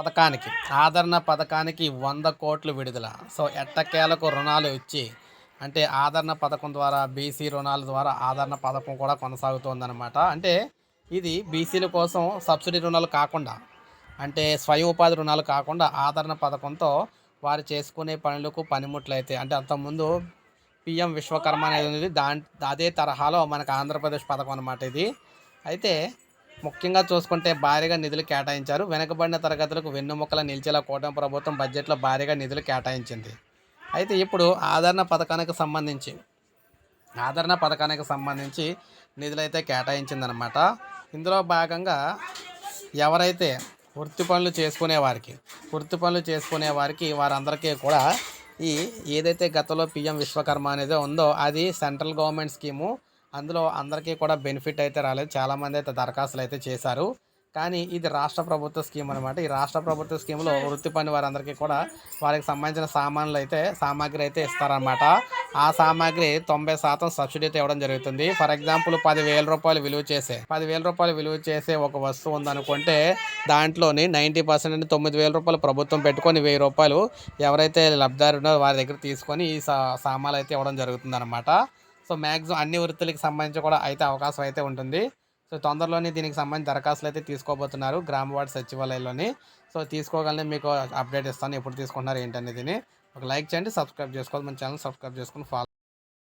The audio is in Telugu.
పథకానికి ఆదరణ పథకానికి వంద కోట్లు విడుదల. సో ఎట్టకేలకు రుణాలు ఇచ్చి అంటే ఆదరణ పథకం ద్వారా బీసీ రుణాల ద్వారా ఆదరణ పథకం కూడా కొనసాగుతోందనమాట అంటే ఇది బీసీల కోసం సబ్సిడీ రుణాలు కాకుండా అంటే స్వయం ఉపాధి రుణాలు కాకుండా ఆదరణ పథకంతో వారు చేసుకునే పనులకు పనిముట్లు అయితే అంటే అంతకుముందు పిఎం విశ్వకర్మ అనేది ఉంది దాని అదే తరహాలో మనకు ఆంధ్రప్రదేశ్ పథకం అనమాట ఇది. అయితే ముఖ్యంగా చూసుకుంటే భారీగా నిధులు కేటాయించారు. వెనుకబడిన తరగతులకు వెన్నుముక్కల నిలిచేలా కూటమి ప్రభుత్వం బడ్జెట్లో భారీగా నిధులు కేటాయించింది. అయితే ఇప్పుడు ఆదరణ పథకానికి సంబంధించి ఆదరణ పథకానికి సంబంధించి నిధులైతే కేటాయించిందనమాట ఇందులో భాగంగా ఎవరైతే వృత్తి పనులు చేసుకునే వారికి వృత్తి పనులు చేసుకునే వారికి వారందరికీ కూడా ఈ ఏదైతే గతంలో పిఎం విశ్వకర్మ అనేది ఉందో అది సెంట్రల్ గవర్నమెంట్ స్కీము అందులో అందరికీ కూడా బెనిఫిట్ అయితే రాలేదు. చాలామంది అయితే దరఖాస్తులు అయితే చేశారు. కానీ ఇది రాష్ట్ర ప్రభుత్వ స్కీమ్ అనమాట ఈ రాష్ట్ర ప్రభుత్వ స్కీమ్లో వృత్తి పని వారందరికీ కూడా వారికి సంబంధించిన సామాన్లు అయితే సామాగ్రి అయితే ఇస్తారనమాట ఆ సామాగ్రి తొంభై శాతం సబ్సిడీ అయితే ఇవ్వడం జరుగుతుంది. ఫర్ ఎగ్జాంపుల్ పదివేల రూపాయలు విలువ చేసే పదివేల రూపాయలు విలువ చేసే ఒక వస్తువు ఉందనుకుంటే దాంట్లోని నైంటీ పర్సెంట్ తొమ్మిది వేల రూపాయలు ప్రభుత్వం పెట్టుకొని వెయ్యి రూపాయలు ఎవరైతే లబ్ధిదారు ఉన్నారో వారి దగ్గర తీసుకొని ఈ సా సామాన్లు అయితే ఇవ్వడం జరుగుతుంది అనమాట సో మ్యాక్సిమం అన్ని వృత్తులకు సంబంధించి కూడా అయితే అవకాశం అయితే ఉంటుంది. సో తొందరలోనే దీనికి సంబంధించి దరఖాస్తులు అయితే తీసుకోబోతున్నారు గ్రామ వార్డు సచివాలయంలోని. సో తీసుకోగలనే మీకు అప్డేట్ ఇస్తాను. ఎప్పుడు తీసుకుంటున్నారు ఏంటనేది. ఒక లైక్ చేయండి సబ్స్క్రైబ్ చేసుకోవాలి. మన ఛానల్ సబ్స్క్రైబ్ చేసుకుని ఫాలో